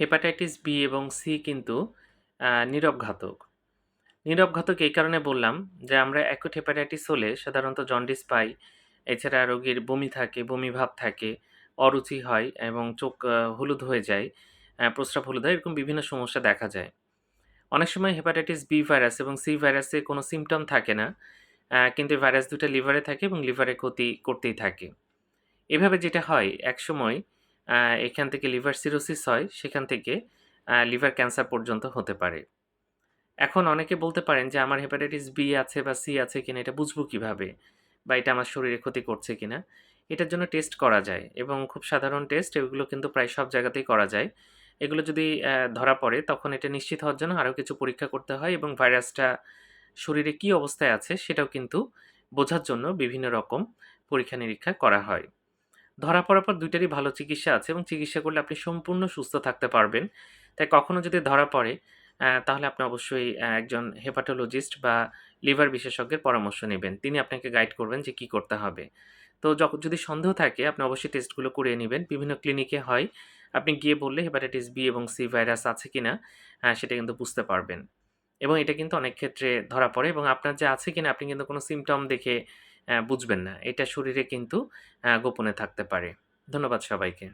Hepatitis B এবং C কিন্তু আ নীরব ঘাতক। এই কারণে বললাম যে আমরা অ্যাকুট হেপাটাইটিস হলে সাধারণত জন্ডিস পাই। এছাড়া রোগীর বমি থাকে, বমি ভাব থাকে, অরুচি হয় এবং চোখ হলুদ হয়ে যায়, প্রস্রাব হলুদ হয় এরকম বিভিন্ন সমস্যা দেখা যায়। অনেক সময় হেপাটাইটিস বি ভাইরাস এবং সি ভাইরাসে কোনো সিম্পটম থাকে না। কিন্তু ভাইরাস ২ টা লিভারে থাকে এবং লিভারে ক্ষতি করতেই থাকে। এভাবে যেটা হয় একসময় আ এখান থেকে লিভার সিরোসিস হয়, সেখান থেকে লিভার ক্যান্সার পর্যন্ত হতে পারে। এখন অনেকে বলতে পারেন যে আমার হেপাটাইটিস বি আছে বা সি আছে কিনা এটা বুঝব কীভাবে? বা এটা আমার শরীরে ক্ষতি করছে কিনা? এটার জন্য টেস্ট করা যায় এবং খুব সাধারণ টেস্ট এগুলো কিন্তু প্রায় সব জায়গাতেই করা যায়। এগুলো যদি ধরা পড়ে তখন এটা নিশ্চিত হওয়ার জন্য আরও কিছু পরীক্ষা করতে হয় এবং ভাইরাসটা শরীরে কি অবস্থায় আছে সেটাও কিন্তু বোঝার জন্য বিভিন্ন রকম পরীক্ষা-নিরীক্ষা করা হয়। ধরা পড়ার পর দুইটারই ভালো চিকিৎসা আছে এবং চিকিৎসা করলে আপনি সম্পূর্ণ সুস্থ থাকতে পারবেন। তাই কখনো যদি ধরা পড়ে তাহলে আপনি অবশ্যই একজন হেপাটোলজিস্ট বা লিভার বিশেষজ্ঞের পরামর্শ নেবেন তিনি আপনাকে গাইড করবেন যে কি করতে হবে। তো যখ, যদি সন্দেহ থাকে, আপনি অবশ্যই টেস্টগুলো করিয়ে নেবেন বিভিন্ন ক্লিনিকে হয়। আপনি গিয়ে বললে হেপাটাইটিস বি এবং সি ভাইরাস আছে কিনা, আ, সেটা কিন্তু বুঝতে পারবেন। এবং এটা কিন্তু অনেক ক্ষেত্রে ধরা পড়ে এবং আপনার যে আছে কিনা, আপনি কিন্তু কোনো সিম্পটম দেখে বুঝবেন না। এটা শরীরে কিন্তু গোপনে থাকতে পারে। ধন্যবাদ সবাইকে।